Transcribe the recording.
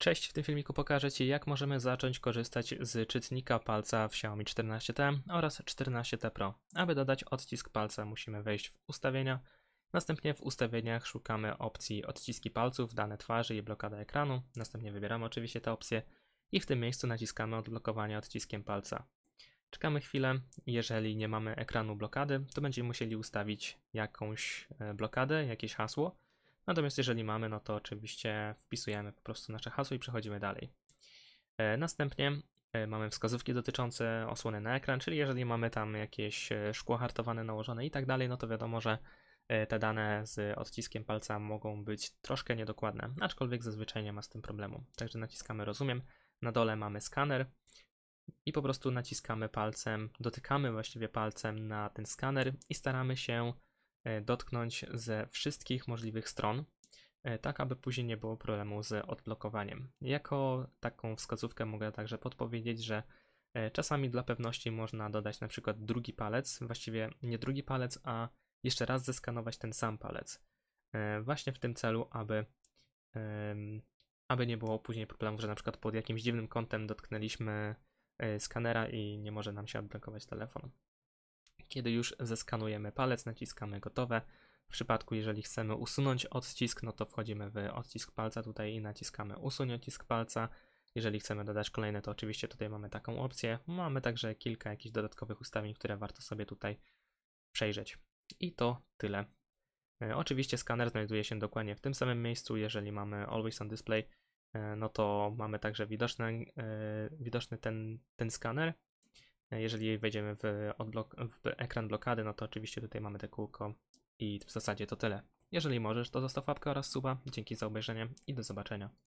Cześć, w tym filmiku pokażę Ci jak możemy zacząć korzystać z czytnika palca w Xiaomi 14T oraz 14T Pro. Aby dodać odcisk palca musimy wejść w ustawienia, następnie w ustawieniach szukamy opcji odciski palców, dane twarzy i blokada ekranu, następnie wybieramy oczywiście tę opcję i w tym miejscu naciskamy odblokowanie odciskiem palca. Czekamy chwilę, jeżeli nie mamy ekranu blokady, to będziemy musieli ustawić jakąś e, blokadę, jakieś hasło. Natomiast jeżeli mamy, no to oczywiście wpisujemy po prostu nasze hasło i przechodzimy dalej. E, Następnie e, mamy wskazówki dotyczące osłony na ekran, czyli jeżeli mamy tam jakieś e, szkło hartowane nałożone i tak dalej, no to wiadomo, że te dane z odciskiem palca mogą być troszkę niedokładne, aczkolwiek zazwyczaj nie ma z tym problemu. Także naciskamy rozumiem, na dole mamy skaner i po prostu naciskamy palcem, dotykamy właściwie palcem na ten skaner i staramy się dotknąć ze wszystkich możliwych stron, e, tak aby później nie było problemu z odblokowaniem. Jako taką wskazówkę mogę także podpowiedzieć, że e, czasami dla pewności można dodać na przykład drugi palec, właściwie nie drugi palec, a jeszcze raz zeskanować ten sam palec. E, Właśnie w tym celu, aby, aby nie było później problemów, że na przykład pod jakimś dziwnym kątem dotknęliśmy e, skanera i nie może nam się odblokować telefon. Kiedy już zeskanujemy palec, naciskamy gotowe. W przypadku, jeżeli chcemy usunąć odcisk, no to wchodzimy w odcisk palca tutaj i naciskamy usuń odcisk palca. Jeżeli chcemy dodać kolejne, to oczywiście tutaj mamy taką opcję. Mamy także kilka jakichś dodatkowych ustawień, które warto sobie tutaj przejrzeć. I to tyle. E, Oczywiście skaner znajduje się dokładnie w tym samym miejscu. Jeżeli mamy Always on Display, e, no to mamy także widoczny, e, widoczny ten, ten skaner. Jeżeli wejdziemy w, odblok- w ekran blokady, no to oczywiście tutaj mamy te kółko i w zasadzie to tyle. Jeżeli możesz, to zostaw łapkę oraz suba. Dzięki za obejrzenie i do zobaczenia.